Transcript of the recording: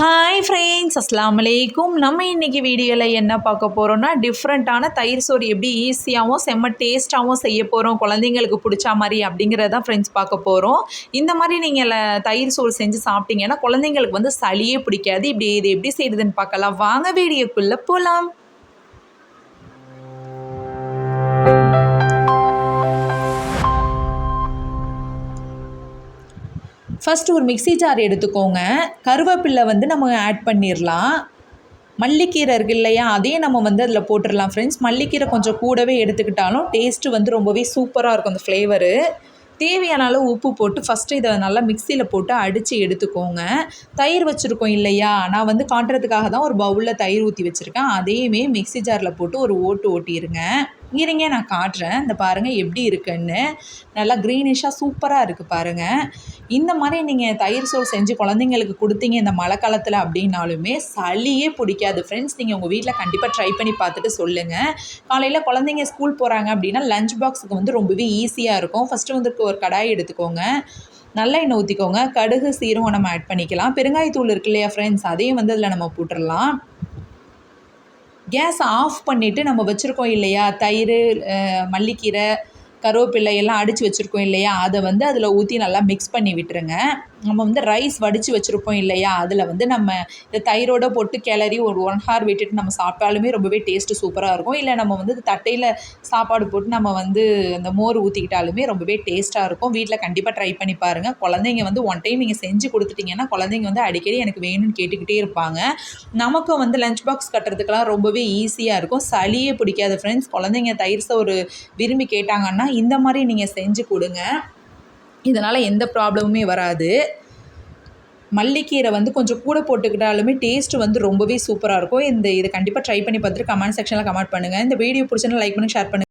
Hi friends அஸ்லாம் வலைக்கும் நம்ம இன்றைக்கி வீடியோவில் என்ன பார்க்க போகிறோம்னா டிஃப்ரெண்ட்டான தயிர் சோறு எப்படி ஈஸியாகவும் செம்ம டேஸ்ட்டாகவும் செய்ய போகிறோம் குழந்தைங்களுக்கு பிடிச்ச மாதிரி அப்படிங்கிறத ஃப்ரெண்ட்ஸ் பார்க்க போகிறோம் இந்த மாதிரி நீங்கள் தயிர் சோறு செஞ்சு சாப்பிட்டீங்கன்னா குழந்தைங்களுக்கு வந்து சளியே பிடிக்காது. இப்படி இது எப்படி செய்யுதுன்னு பார்க்கலாம். வாங்க வீடியோக்குள்ளே போகலாம் ஃபஸ்ட்டு ஒரு மிக்சி ஜார் எடுத்துக்கோங்க. கருவேப்பில்லை வந்து நம்ம ஆட் பண்ணிடலாம் மல்லிக்கீரை இருக்கு இல்லையா அதையும் நம்ம வந்து அதில் போட்டுடலாம் ஃப்ரெண்ட்ஸ் மல்லிக்கீரை கொஞ்சம் கூடவே எடுத்துக்கிட்டாலும் டேஸ்ட்டு வந்து ரொம்பவே சூப்பராக இருக்கும் அந்த ஃப்ளேவரு தேவையான அளவு உப்பு போட்டு ஃபஸ்ட்டு இதை நல்லா மிக்சியில் போட்டு அடித்து எடுத்துக்கோங்க. தயிர் வச்சுருக்கோம் இல்லையா நான் வந்து காட்டுறதுக்காக தான் ஒரு பவுலில் தயிர் ஊற்றி வச்சுருக்கேன். அதையுமே மிக்சி ஜாரில் போட்டு ஒரு ஓட்டு ஓட்டிடுங்க இருங்க நான் காட்டுறேன். இந்த பாருங்கள் எப்படி இருக்குன்னு. நல்லா க்ரீனிஷாக சூப்பராக இருக்குது பாருங்கள் இந்த மாதிரி நீங்கள் தயிர் சோறு செஞ்சு குழந்தைங்களுக்கு கொடுத்தீங்க இந்த மழை காலத்தில் அப்படின்னாலுமே சளியே பிடிக்காது. ஃப்ரெண்ட்ஸ் நீங்கள் உங்கள் வீட்டில் கண்டிப்பாக ட்ரை பண்ணி பார்த்துட்டு சொல்லுங்கள் காலையில் குழந்தைங்க ஸ்கூல் போகிறாங்க அப்படின்னா லஞ்ச் பாக்ஸுக்கு வந்து ரொம்பவே ஈஸியாக இருக்கும். ஃபஸ்ட்டு வந்து ஒரு கடாய் எடுத்துக்கோங்க. நல்லா எண்ணெய் ஊற்றிக்கோங்க கடுகு சீரகம் நம்ம ஆட் பண்ணிக்கலாம். பெருங்காயத்தூள் இருக்கு இல்லையா ஃப்ரெண்ட்ஸ் அதையும் வந்து அதில் நம்ம போட்டுடலாம் கேஸை ஆஃப் பண்ணிவிட்டு நம்ம வச்சுருக்கோம் இல்லையா? தயிர் மல்லிக்கீரை கருவேப்பிலை எல்லாம் அடித்து வச்சுருக்கோம் இல்லையா? அதை வந்து அதில் ஊற்றி நல்லா மிக்ஸ் பண்ணி விட்டுருங்க. நம்ம வந்து ரைஸ் வடித்து வச்சுருப்போம் இல்லையா? அதில் வந்து நம்ம இந்த தயிரோட போட்டு கிளறி ஒரு ஒன் ஹவர் விட்டுட்டு நம்ம சாப்பிட்டாலுமே ரொம்பவே டேஸ்ட்டு சூப்பராக இருக்கும். இல்லை நம்ம வந்து தட்டையில் சாப்பாடு போட்டு நம்ம வந்து அந்த மோர் ஊற்றிக்கிட்டாலுமே ரொம்பவே டேஸ்ட்டாக இருக்கும். வீட்டில் கண்டிப்பாக ட்ரை பண்ணி பாருங்கள் குழந்தைங்க வந்து ஒன் டைம் நீங்கள் செஞ்சு கொடுத்துட்டிங்கன்னா குழந்தைங்க வந்து அடிக்கடி எனக்கு வேணும்னு கேட்டுக்கிட்டே இருப்பாங்க. நமக்கும் வந்து லஞ்ச் பாக்ஸ் கட்டுறதுக்கெல்லாம் ரொம்பவே ஈஸியாக இருக்கும். சளியே பிடிக்காது ஃப்ரெண்ட்ஸ் குழந்தைங்க தயிர் சோறு விரும்பி கேட்டாங்கன்னா இந்த மாதிரி நீங்கள் செஞ்சு கொடுங்க. இதனால் எந்த ப்ராப்ளமுமே வராது. மல்லிக்கீரை வந்து கொஞ்சம் கூட போட்டுக்கிட்டாலுமே டேஸ்ட் வந்து ரொம்பவே சூப்பராக இருக்கும். இந்த இதை கண்டிப்பாக ட்ரை பண்ணி பார்த்துட்டு கமெண்ட் செக்ஷனில் கமெண்ட் பண்ணுங்கள் இந்த வீடியோ பிடிச்சனா லைக் பண்ணி ஷேர் பண்ணுங்கள்